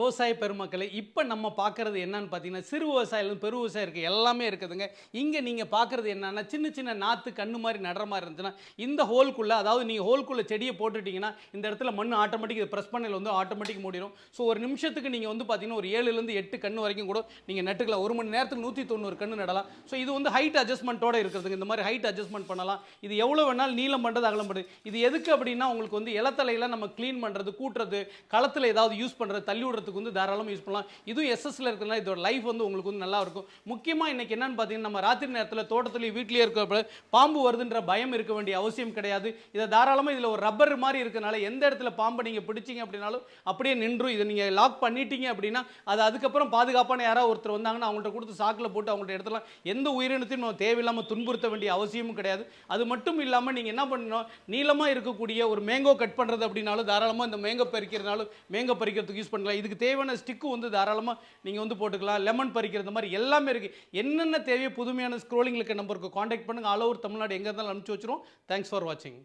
விவசாய பெருமக்களை இப்போ நம்ம பார்க்குறது என்னன்னு பார்த்தீங்கன்னா சிறு விவசாயிலும் பெரு விவசாயம் இருக்குது எல்லாமே இருக்குதுங்க. இங்கே நீங்கள் பார்க்குறது என்னன்னா சின்ன சின்ன நாற்று கண்ணு மாதிரி நடுற மாதிரி இருந்துச்சுன்னா இந்த ஹோல்குள்ளே அதாவது நீங்கள் ஹோல்குள்ளே செடியை போட்டுட்டிங்கன்னா இந்த இடத்துல மண் ஆட்டோமேட்டிக் இது ப்ரெஸ் பண்ணல வந்து ஆட்டோமேட்டிக் மூடிடும் ஸோ ஒரு நிமிஷத்துக்கு நீங்கள் வந்து பார்த்தீங்கன்னா ஒரு ஏழுலேருந்து எட்டு கன்று வரைக்கும் கூட நீங்கள் நட்டுக்கலாம் ஒரு மணி நேரத்துக்கு நூற்றி தொண்ணூறு கன்று நடலாம். ஸோ இது வந்து ஹைட் அட்ஜஸ்ட்மெண்ட்டோடு இருக்கிறதுங்க. இந்த மாதிரி ஹைட் அட்ஜஸ்ட்மெண்ட் பண்ணலாம். இது எவ்வளோ வேணாலும் நீளம் பண்ணுறது அகலம் பண்ணுறது இது எதுக்கு அப்படின்னா உங்களுக்கு வந்து இலத்தலையில் நம்ம க்ளீன் பண்ணுறது கூட்டுறது களத்தில் ஏதாவது யூஸ் பண்ணுறது தள்ளி விடுறதுக்கு வந்து தாராளமாக யூஸ் பண்ணலாம். இதுவும் எஸ்எஸ்ல இருக்கிறதுனால இதோட லைஃப் வந்து உங்களுக்கு வந்து நல்லா இருக்கும். முக்கியமாக இன்னைக்கு என்னன்னு பார்த்தீங்கன்னா நம்ம ராத்திரி நேரத்தில் தோட்டத்துலேயும் வீட்லேயே இருக்கிற பாம்பு வருதுன்ற பயம் இருக்க வேண்டிய அவசியம் கிடையாது. இதை தாராளமாக இதில் ஒரு ரப்பர் மாதிரி இருக்கனால எந்த இடத்துல பாம்பை நீங்கள் பிடிச்சிங்க அப்படின்னாலும் அப்படியே நின்றும் இதை நீங்கள் லாக் பண்ணிட்டீங்க அப்படின்னா அது அதுக்கப்புறம் பாதுகாப்பான யாராவது ஒருத்தர் வந்தாங்கன்னா அவங்கள்ட்ட கொடுத்து சாக்கில் போட்டு அவங்கள்ட்ட எடுத்துலாம் எந்த உயிரினத்தையும் நம்ம தேவையில்லாமல் துன்புறுத்த வேண்டிய அவசியமும் கிடையாது. அது மட்டும் இல்லாமல் நீங்கள் என்ன பண்ணணும்? நீளமாக இருக்கக்கூடிய ஒரு மேங்கோ கட் பண்ணுறது அப்படின்னாலும் தாராளமாக இந்த மேங்கோ பறிக்கிறதுனாலும் மேங்கோ பறிக்கிறதுக்கு யூஸ் பண்ணலாம். இதுக்கு தேவையான ஸ்டிக்கு வந்து தாராளமாக நீங்கள் வந்து போட்டுக்கலாம். லெமன் பறிக்கிறது மாதிரி எல்லாமே இருக்குது என்னென்ன தேவையோ புதுமையான ஸ்க்ரோலிங்கில் இருக்க நம்பருக்கு காண்டாக்ட் பண்ணுங்கள் ஆல் ஓவர் தமிழ்நாடு எங்கே இருந்தாலும் அனுப்பிச்சி வச்சிரும் தேங்க்ஸ் ஃபார் வாட்சிங்